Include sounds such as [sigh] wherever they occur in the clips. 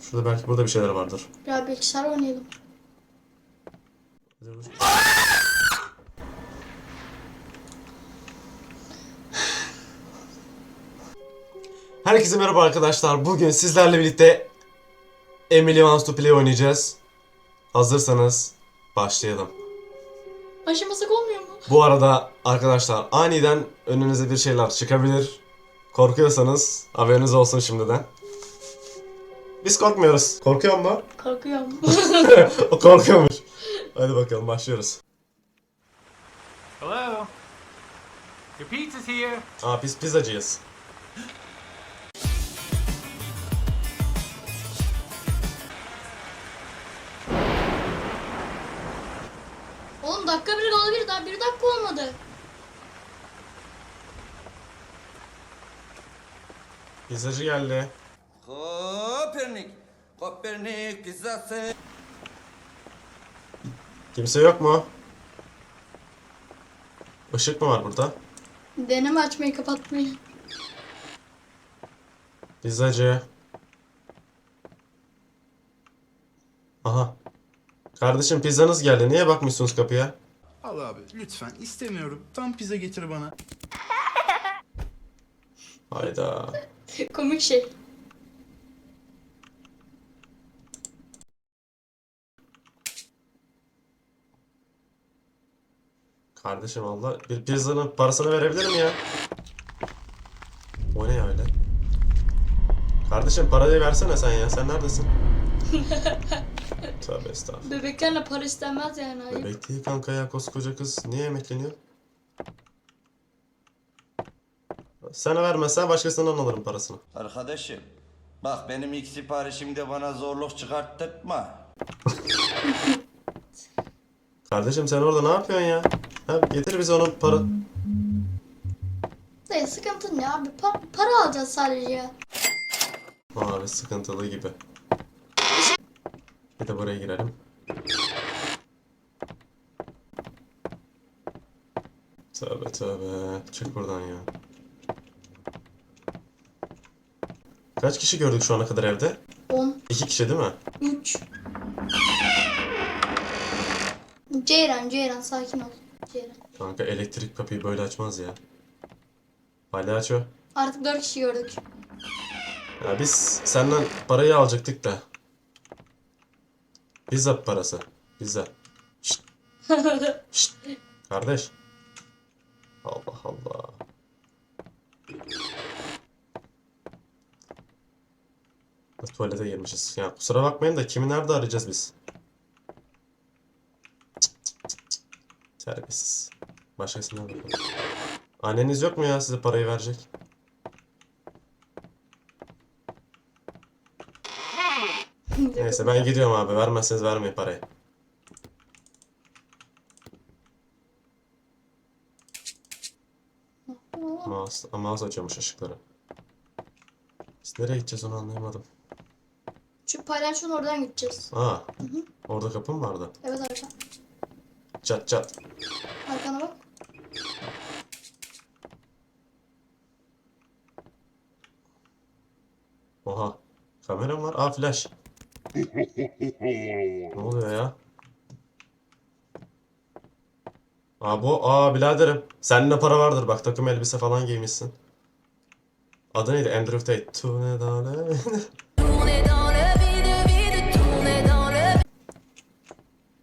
Şurada belki burada bir şeyler vardır. Ya bilgisayar oynayalım. Herkese merhaba arkadaşlar. Bugün sizlerle birlikte Emily Wants to Play oynayacağız. Hazırsanız başlayalım. Başlamasak olmuyor mu? Bu arada arkadaşlar aniden önünüze bir şeyler çıkabilir. Korkuyorsanız haberiniz olsun şimdiden. Biz korkmuyoruz. Korkuyor mu? Korkuyorum. [laughs] o korkuyormuş. Hadi bakalım başlıyoruz. Hello? Your pizza's here. Aa biz pizzacıyız. Oğlum dakika bir olabilir daha bir dakika olmadı. Pizzacı geldi. Kopernik. Kopernik pizzası. Kimse yok mu? Işık mı var burada? Deneme açmayı kapatmayı. Pizzacı. Aha. Kardeşim pizzanız geldi. Niye bakmıyorsunuz kapıya? Al abi lütfen istemiyorum. Tam pizza getir bana. Hayda. [laughs] Komik şey. Kardeşim Allah bir pizzanın parasını verebilir mi ya? O ne ya öyle? Kardeşim parayı versene sen ya. Sen neredesin? [laughs] Tövbe estağfurullah. Bebeklerle para istenmez yani. Ayıp. Bebek değil kanka ya koskoca kız. Niye emekleniyor? Sana vermezsen başkasından alırım parasını. Arkadaşım. Bak benim ilk siparişimde bana zorluk çıkarttırtma. [laughs] Kardeşim sen orada ne yapıyorsun ya? Ha, getir bize onun para... Dayı sıkıntı ne abi? Pa- para alacağız sadece. Abi sıkıntılı gibi. Bir de buraya girelim. Tövbe tövbe. Çık buradan ya. Kaç kişi gördük şu ana kadar evde? 10, İki kişi değil mi? 3. Ceyran, Ceyran sakin ol. Ceyran. Kanka elektrik kapıyı böyle açmaz ya. Palyaço. Artık 4 kişi gördük. Ya biz senden parayı alacaktık da. Pizza parası. Pizza. Şşt. [laughs] Şşt. Kardeş. Allah Allah. Tuvalete girmişiz. Ya kusura bakmayın da kimi nerede arayacağız biz? Terbiyesiz. Başkasına bakalım. Anneniz yok mu ya size parayı verecek? Neyse ben gidiyorum abi. Vermezseniz vermeyin parayı. Mouse, mouse açıyormuş ışıkları. Biz nereye gideceğiz onu anlayamadım. Şu palyaçonun oradan gideceğiz. Aa, orada kapı mı vardı? Evet arka. Çat çat. Arkana bak. Oha. Kameram var. Aa flash. ne oluyor ya? Aa bu, aa biraderim. Sende para vardır bak takım elbise falan giymişsin. Adı neydi? Andrew Tate. Tourner dans le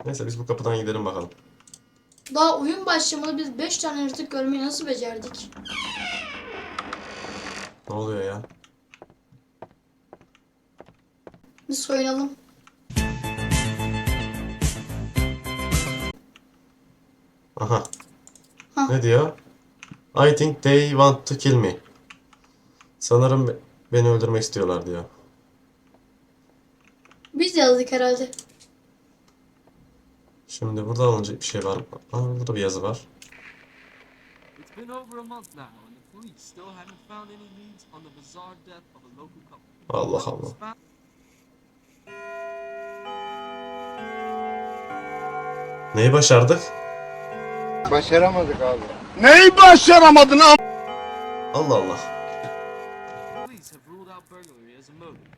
Neyse biz bu kapıdan gidelim bakalım. Daha oyun başlamadı biz 5 tane yaratık görmeyi nasıl becerdik? Ne oluyor ya? Biz soyunalım. Aha. Ha. Ne diyor? I think they want to kill me. Sanırım be- beni öldürmek istiyorlar diyor. Biz yazdık herhalde. Şimdi burada alınacak bir şey var? Aa, burada bir yazı var. It's been over a month now, and the police still haven't found any leads on the bizarre death of a local couple. Allah Allah. Neyi başardık? Başaramadık abi. Allah Allah. Police have ruled out burglary as a motive.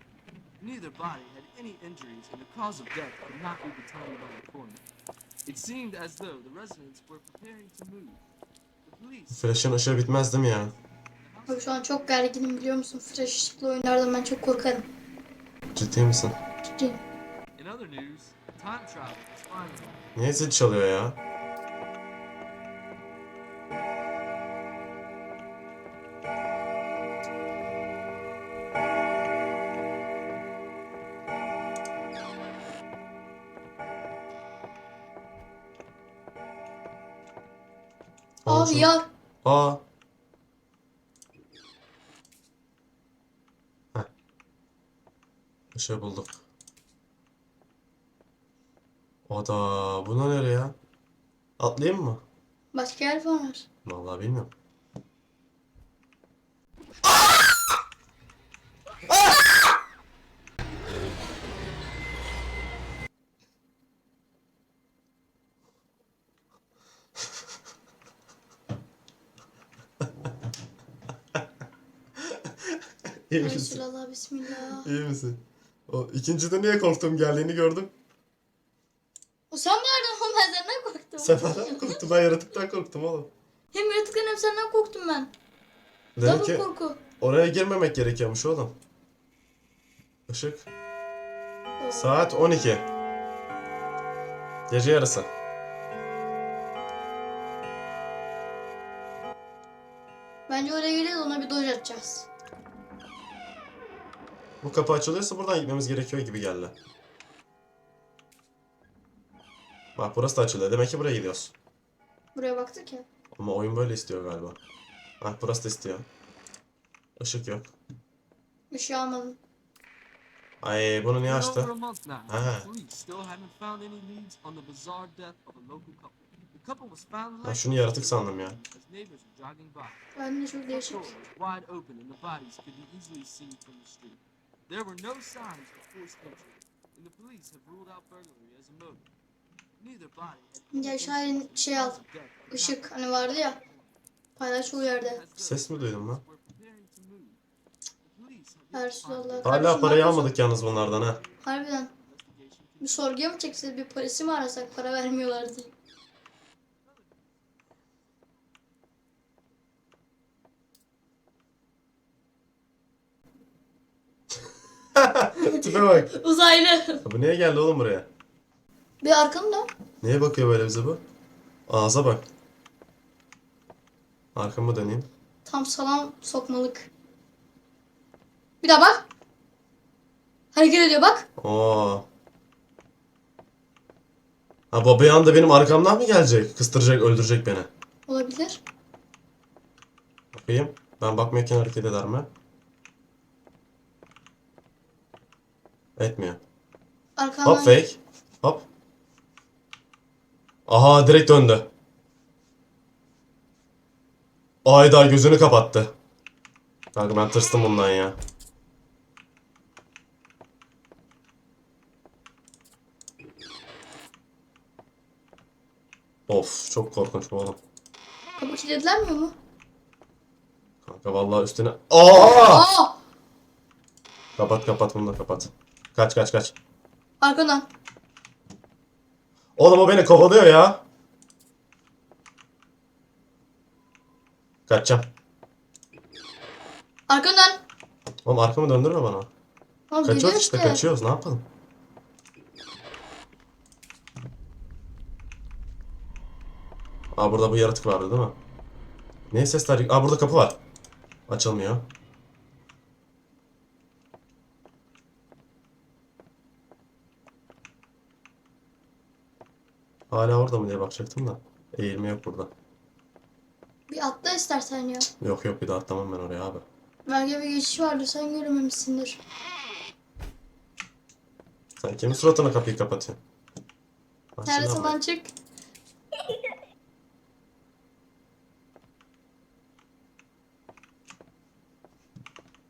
Neither body had any injuries, and the cause of death could not be determined by the coroner. It seemed as though the residents were preparing to move. The police Flash'ın ışığı bitmez değil mi ya? Abi şu an çok gerginim biliyor musun? Flash ışıklı oyunlardan ben çok korkarım. Ciddi misin? Ciddiyim. In other news, time travel is finally Niye zil çalıyor ya? Abi ya Aa. Heh. Işığı bulduk. O da buna nereye ya? Atlayayım mı? başka yer var. Vallahi bilmiyorum. İyi misin? Resulallah bismillah. İyi misin? O ikincide niye korktum geldiğini gördüm. O sen nereden o ben senden korktum. Sen benden korktun ben yaratıktan korktum oğlum. Hem yaratıktan hem senden korktum ben. Demek Double ki korku. oraya girmemek gerekiyormuş oğlum. Işık. Saat 12. Gece yarısı. Bence oraya gireceğiz ona bir doj atacağız. Bu kapı açılıyorsa buradan gitmemiz gerekiyor gibi geldi. Bak burası da açılıyor. Demek ki buraya gidiyoruz. Buraya baktık ya. Ama oyun böyle istiyor galiba. Bak burası da istiyor. Işık yok. Şey almadım. Ay bunu niye açtı? over a month now. And The police still haven't found any leads on the bizarre death of a local couple. The couple was found Ben şunu yaratık sandım ya. Ben de çok değişik. There were no signs of forced entry, and the police have ruled out burglary as a motive. Neither body Gel Şahin şey al. Işık hani vardı ya. Paylaş o yerde. Ses mi duydum lan? find Resulallah. Hala parayı almadık yalnız bunlardan ha. Harbiden. Bir sorguya mı çeksek bir polisi mi arasak para vermiyorlar diye. Tipe bak. Uzaylı. Bu niye geldi oğlum buraya? Bir arkanı dön. Neye bakıyor böyle bize bu? Ağza bak. Arkamı döneyim. Tam salam sokmalık. Bir daha bak. Hareket ediyor bak. Oo. Ha babayan da benim arkamdan mı gelecek? Kıstıracak, öldürecek beni. Olabilir. Bakayım. Ben bakmıyorken hareket eder mi? Etmiyor. Arkandan. Hop fake. Hop. Aha direkt döndü. Ayda gözünü kapattı. Kanka ben tırstım bundan ya. Of çok korkunç bu oğlum. Kapı kilitlenmiyor mu? Kanka vallahi üstüne... Aa! Aa! Kapat kapat bunu da kapat. Kaç kaç kaç. Arkadan. Oğlum o beni kovalıyor ya. Kaçacağım. Arkadan. Oğlum arkamı döndürme bana. Oğlum Kaçıyoruz işte kaçıyoruz ne yapalım? Aa burada bu yaratık vardı değil mi? Ne sesler? Aa burada kapı var. Açılmıyor. Hala orada mı diye bakacaktım da. Eğilme yok burada. Bir atla istersen ya. Yok yok bir daha atlamam ben oraya abi. Belki bir geçiş vardır sen görmemişsindir. Sen kimin suratına kapıyı kapatıyorsun? Ama. lan çık.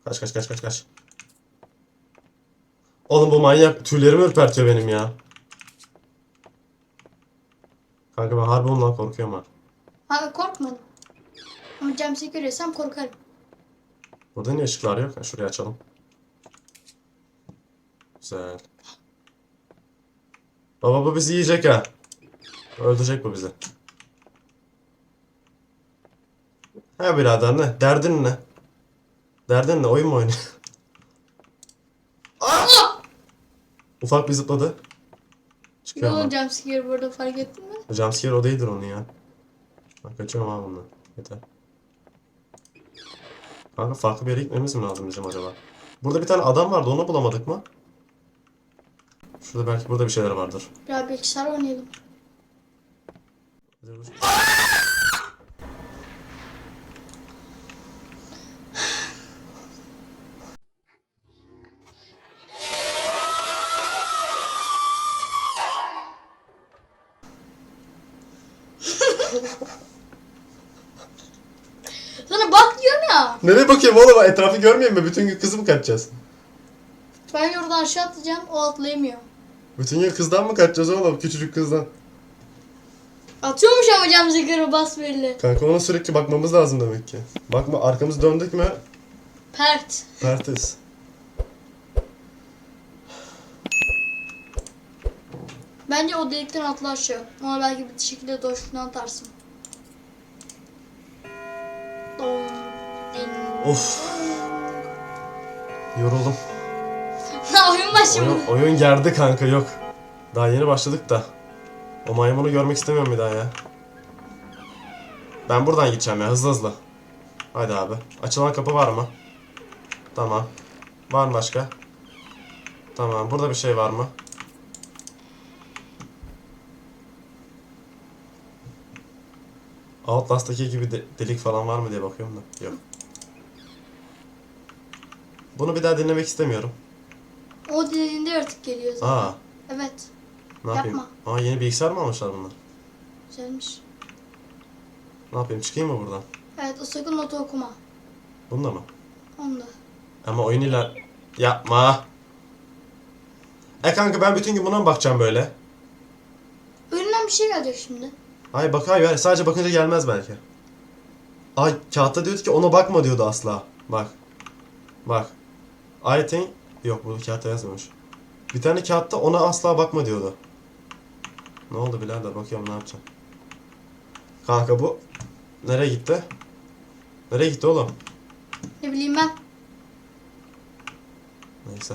Kaç kaç kaç kaç kaç. Oğlum bu manyak tüylerimi ürpertiyor benim ya. Kanka ben harbi ondan korkuyorum ha. Abi korkmadım. Ama jumpscare görüyorsam korkarım. Burada niye ışıklar yok? Ha, şurayı açalım. Güzel. Baba bu bizi yiyecek ha. Öldürecek bu bizi. Ha birader ne? Derdin ne? Derdin ne? Oyun mu oynuyor? Ufak bir zıpladı. Ne Çıkıyor ama. oldu jumpscare burada fark ettin mi? Jumpscare o değildir onun ya. Ben kaçıyorum abi bundan. Yeter. Kanka farklı bir yere gitmemiz mi lazım bizim acaba? Burada bir tane adam vardı onu bulamadık mı? Şurada belki burada bir şeyler vardır. Ya bilgisayar oynayalım. Sana bak diyorum Nereye bakayım oğlum? Etrafı görmeyeyim mi? Bütün gün kızı mı kaçacağız? Ben oradan aşağı atlayacağım. O atlayamıyor. Bütün gün kızdan mı kaçacağız oğlum? Küçücük kızdan. Atıyormuş ama jumpscare'ı bas belli. Kanka ona sürekli bakmamız lazım demek ki. Bakma arkamızı döndük mü? Pert. Pertiz. Bence o delikten atla aşağı. Ama belki bir şekilde doşluğundan atarsın. Of. Yoruldum. Oyun başlamadı. Oyun, oyun gerdi kanka yok. Daha yeni başladık da. O maymunu görmek istemiyorum bir daha ya. Ben buradan gideceğim ya hızlı hızlı. Hadi abi. Açılan kapı var mı? Tamam. Var mı başka? Tamam. Burada bir şey var mı? Outlast'taki gibi de- delik falan var mı diye bakıyorum da. Yok. Bunu bir daha dinlemek istemiyorum. O dediğinde yaratık geliyor zaten. Aa. Evet. Ne yapayım? Yapma. Aa yeni bilgisayar mı almışlar bunlar? Güzelmiş. Ne yapayım? Çıkayım mı buradan? Evet o sakın notu okuma. Bunda mı? Onu da. Ama oyun iler... Yapma. E kanka ben bütün gün buna mı bakacağım böyle? Önünden bir şey gelecek şimdi. Ay bak hayır sadece bakınca gelmez belki. Ay kağıtta diyordu ki ona bakma diyordu asla. Bak. Bak. Think... Yok bu kağıtta yazmamış. Bir tane kağıtta ona asla bakma diyordu. Ne oldu birader bakıyorum ne yapacağım. Kanka bu... Nereye gitti? Nereye gitti oğlum? Ne bileyim ben. Neyse.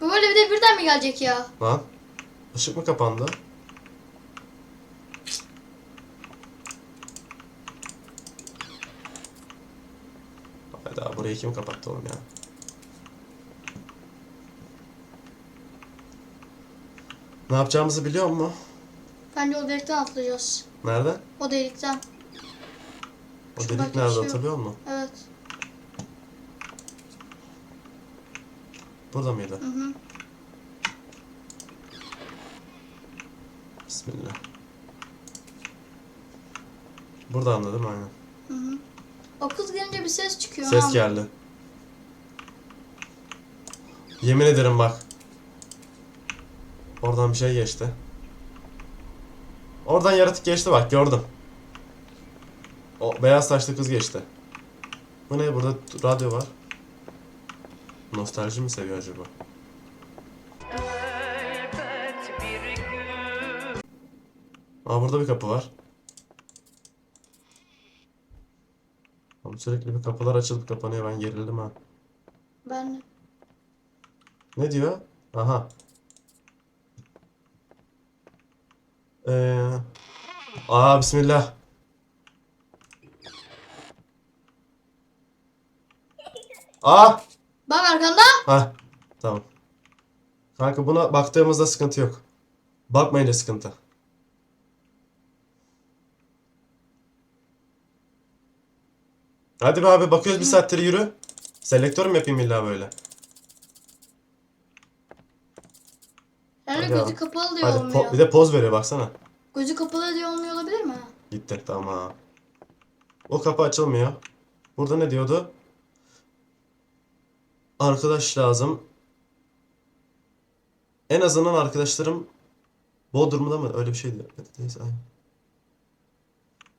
Bu böyle bir de birden mi gelecek ya? Lan. Işık mı kapandı? Hayda burayı kim kapattı oğlum ya? Ne yapacağımızı biliyor musun? Bence o delikten atlayacağız. Nerede? O delikten. O Şu delik nerede şey hatırlıyor musun? Evet. Burada mıydı? Hı hı. Bismillah. Burada anladım aynen. Hı hı. O kız gelince bir ses çıkıyor. Ses ha. geldi. Yemin ederim bak. Oradan bir şey geçti. Oradan yaratık geçti bak gördüm. O beyaz saçlı kız geçti. Bu ne burada radyo var. Nostalji mi seviyor acaba? Aa burada bir kapı var. Sürekli bir kapılar açılıp kapanıyor ben gerildim ha. Ben. Ne diyor? Aha. Ee, aa bismillah. Aa! Bak arkanda. Ha, tamam. Kanka buna baktığımızda sıkıntı yok. Bakmayınca sıkıntı. Hadi be abi bakıyoruz bir saattir yürü. Selektör mü yapayım illa böyle? Yani Hadi gözü kapalı diye Hadi olmuyor. po- bir de poz veriyor baksana. Gözü kapalı diye olmuyor olabilir mi? Gitti tamam. O kapı açılmıyor. Burada ne diyordu? Arkadaş lazım. En azından arkadaşlarım Bodrum'da mı? Öyle bir şeydi. Neyse aynen.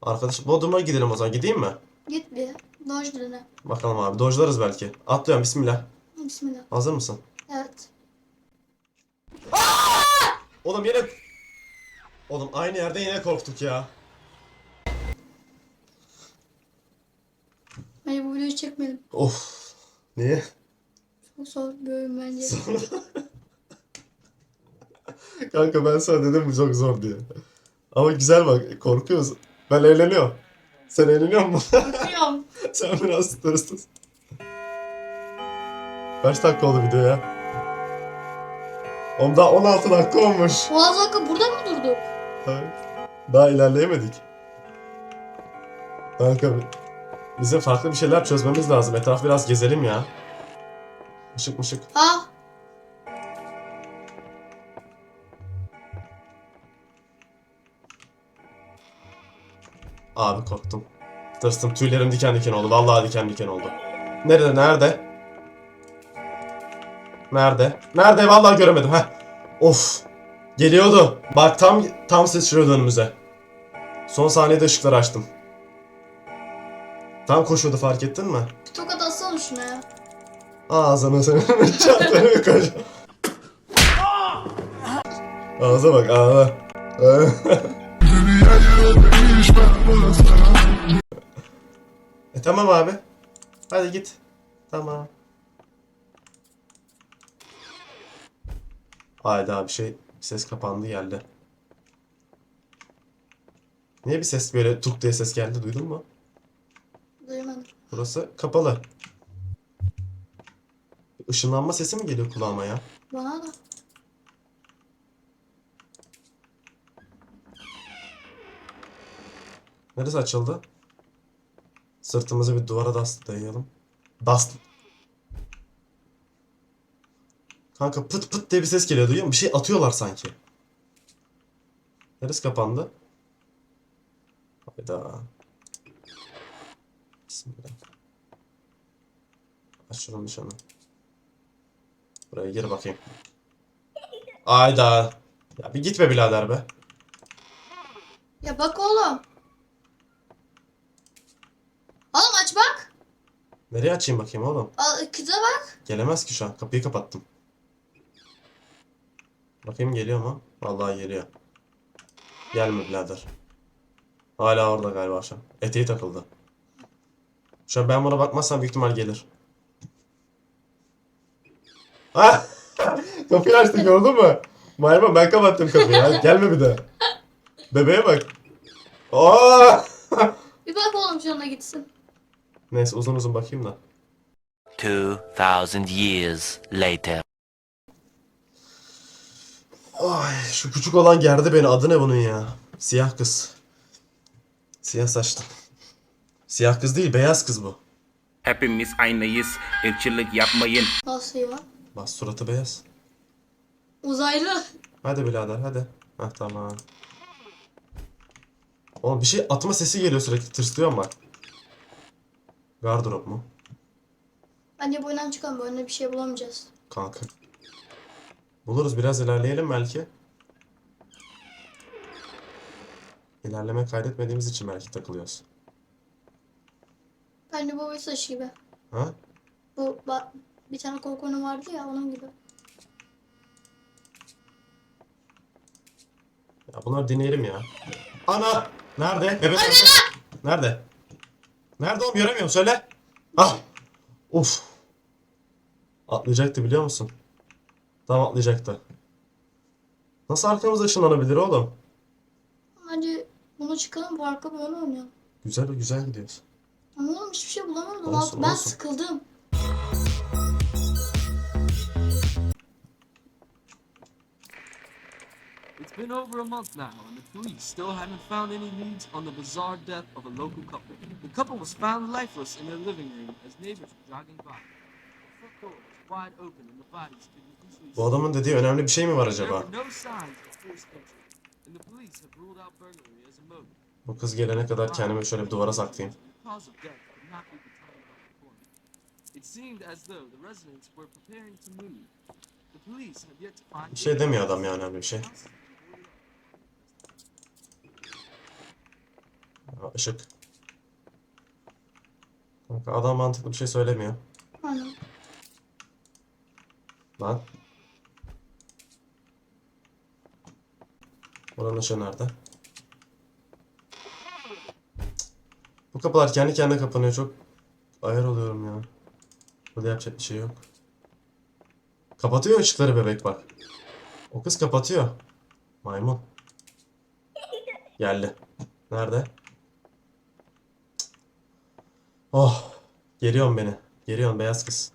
Arkadaş Bodrum'a gidelim o zaman. Gideyim mi? Git bir. Dene. Bakalım abi dojlarız belki. Atlıyorum bismillah. Bismillah. Hazır mısın? Evet. Oğlum yine... Oğlum aynı yerde yine korktuk ya. Bence bu videoyu çekmeyelim. Of. Niye? Çok zor bir oyun bence. [laughs] Kanka ben sana dedim bu çok zor diye. Ama güzel bak korkuyoruz. Ben eğleniyorum. Sen eğleniyor musun? Biliyorum. [laughs] Sen biraz streslisin. Kaç dakika oldu video ya? Daha 16 dakika olmuş. Boğaz Hakkı burada mı durduk? Evet. Daha ilerleyemedik. Kanka bize farklı bir şeyler çözmemiz lazım. Etraf biraz gezelim ya. Işık mışık. Ah. Abi korktum. Tırstım. Tüylerim diken diken oldu. Vallahi diken diken oldu. Nerede? Nerede? Nerede? Nerede? Vallahi göremedim. Heh. Of. Geliyordu. Bak tam tam sıçrıyordu önümüze. Son saniyede ışıkları açtım. Tam koşuyordu fark ettin mi? [laughs] Bir tokat atsana şuna ya. Ağzına senin çatlarını koş. Ağza bak ağza. E tamam abi. Hadi git. Tamam. Hayda bir şey bir ses kapandı geldi. Niye bir ses böyle tuk diye ses geldi duydun mu? Duymadım. Burası kapalı. Işınlanma sesi mi geliyor kulağıma ya? Bana da. Neresi açıldı? Sırtımızı bir duvara das dayayalım. Das. Kanka pıt pıt diye bir ses geliyor duyuyor musun? Bir şey atıyorlar sanki. Neresi kapandı? Hayda. Bismillah. Aç şunun dışını. Buraya gir bakayım. Hayda. Ya bir gitme birader be. Ya bak oğlum. Oğlum aç bak. Nereye açayım bakayım oğlum? Al, kıza bak. Gelemez ki şu an. Kapıyı kapattım. Bakayım geliyor mu? Vallahi geliyor. Gelme birader. Hala orada galiba şu an. Eteği takıldı. Şu an ben buna bakmazsam büyük ihtimal gelir. Ha! [laughs] Kapıyı açtı gördün mü? Maymun ben kapattım kapıyı ya. Gelme bir de. Bebeğe bak. Aa! Bir bak oğlum şuna gitsin. Neyse uzun uzun bakayım da. 2000 years later. Ay şu küçük olan gerdi beni. Adı ne bunun ya? Siyah kız. Siyah saçlı. Siyah kız değil, beyaz kız bu. Hepimiz aynıyız. Irkçılık yapmayın. Nasıl ya? Bak suratı beyaz. Uzaylı. Hadi birader hadi. Heh tamam. Oğlum bir şey atma sesi geliyor sürekli. Tırslıyorum bak. Gardırop mu? Bence bu oyundan çıkalım. Bu oyunda bir şey bulamayacağız. Kanka. Buluruz biraz ilerleyelim belki. İlerleme kaydetmediğimiz için belki takılıyoruz. Bence bu bir saç gibi. Ha? Bu ba- bir tane korku oyunu vardı ya onun gibi. Ya bunları deneyelim ya. Ana! Nerede? Bebek nerede? Nerede? Nerede oğlum göremiyorum söyle. Ah! Uf! Atlayacaktı biliyor musun? Tam atlayacaktı. Nasıl arkamıza ışınlanabilir oğlum? Bence bunu çıkalım bu arka oyun oynayalım. Güzel güzel gidiyoruz. Ama oğlum hiçbir şey bulamadım. Olsun, ben olsun. sıkıldım. It's been over a month now, and the police still haven't found any leads on the bizarre death of a local couple. The couple was found lifeless in their living room as neighbors were jogging by. The front door was wide open, and the bodies could be easily Bu adamın dediği önemli bir şey mi var There acaba? were no signs of forced entry, and the police have ruled out burglary as a motive. Bu kız gelene kadar kendimi şöyle bir duvara saklayayım. The cause of death could not be determined by the coroner. It seemed as though the residents were preparing to move. The police have yet to find Bir şey demiyor adam ya önemli bir şey. Ha, ışık. Adam mantıklı bir şey söylemiyor. Aynen. Lan. Buranın ışığı nerede? Bu kapılar kendi kendine kapanıyor. Çok ayar oluyorum ya. Burada yapacak bir şey yok. Kapatıyor ışıkları bebek bak. O kız kapatıyor. Maymun. Geldi. Nerede? Oh. Geriyorsun beni. Geriyorsun beyaz kız.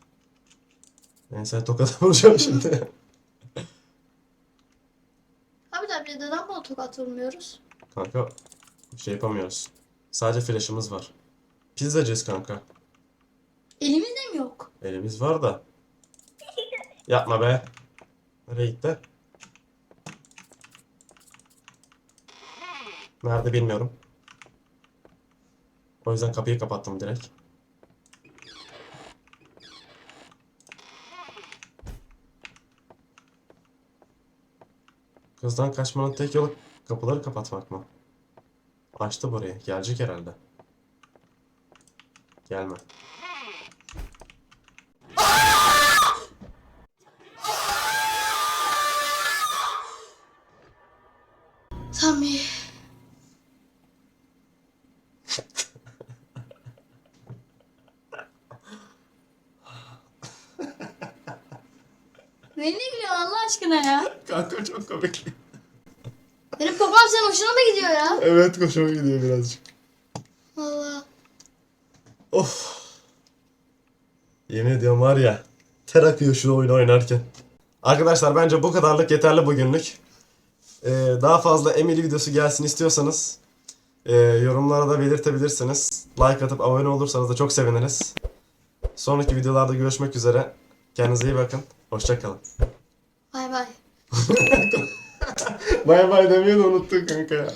Ben seni tokata [laughs] vuracağım şimdi. Abi de biz neden buna tokat vurmuyoruz? Kanka bir şey yapamıyoruz. Sadece flash'ımız var. Pizzacıyız kanka. Elimizde mi yok? Elimiz var da. Yapma be. Nereye gitti? Nerede bilmiyorum. O yüzden kapıyı kapattım direkt. Kızdan kaçmanın tek yolu kapıları kapatmak mı? Açtı burayı. Gelecek herhalde. Gelme. Sami. Neyine gülüyorsun Allah aşkına ya? Kanka çok komik. Benim babam senin hoşuna mı gidiyor Evet hoşuma gidiyor birazcık. Valla. Of. Yemin ediyorum var ya. Ter akıyor şu oyunu oynarken. Arkadaşlar bence bu kadarlık yeterli bugünlük. Ee, daha fazla Emily videosu gelsin istiyorsanız e, yorumlara da belirtebilirsiniz. Like atıp abone olursanız da çok seviniriz. Sonraki videolarda görüşmek üzere. Kendinize iyi bakın. Hoşçakalın. Bay bay. [laughs] Bay bay demeyi de unuttuk kanka ya.